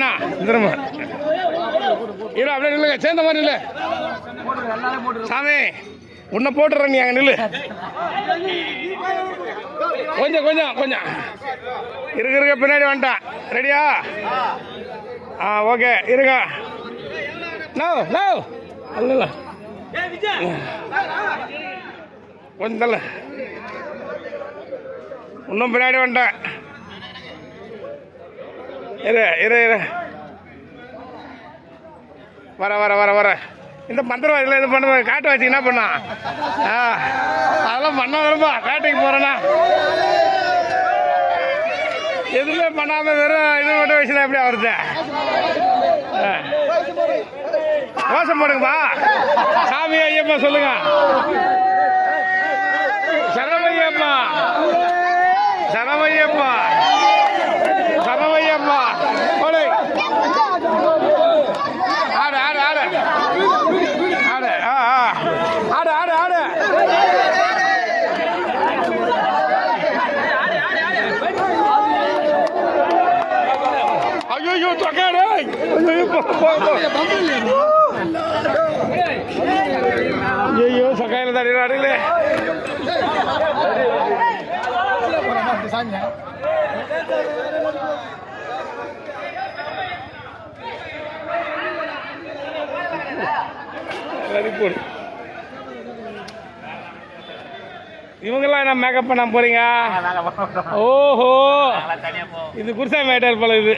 அண்ணா, திரும்ப இரு அப்படியே நில்லுங்க. சேர்ந்த மாதிரி நில்லு. சாமி உன்னை போட்டுறேன் நீ அங்கே நில்லு. கொஞ்சம் கொஞ்சம் கொஞ்சம். இருக்க இருக்க பின்னாடி வந்துட்டான் ரெடியா ஆ ஓகே இருங்க. நோ நோ அல்ல கொஞ்சம் தள்ள. இன்னும் பின்னாடி வந்துட்டேன். இரு இரு இரு. வர வர வர வர. இந்த மந்திரவாதியில் இது பண்ண காட்டு வச்சு என்ன பண்ணா? ஆ அதெல்லாம் பண்ணாதப்பா காட்டுக்கு போகிறேன்னா எதுவுமே பண்ணாம வெறும் இது மட்டும் வச்சுனா எப்படி வருது ஆ. கோஷம் போடுங்கப்பா. சாமி ஐயப்பா சொல்லுங்க. ஐயோ தொக்காடு ஐயோ ஐயோ சக்காயில தடிறாடுங்களே வெரி இவங்கெல்லாம் என்ன மேக்கப் பண்ண போறீங்க? ஓஹோ. இது குருசா மேட்டர் போல இது.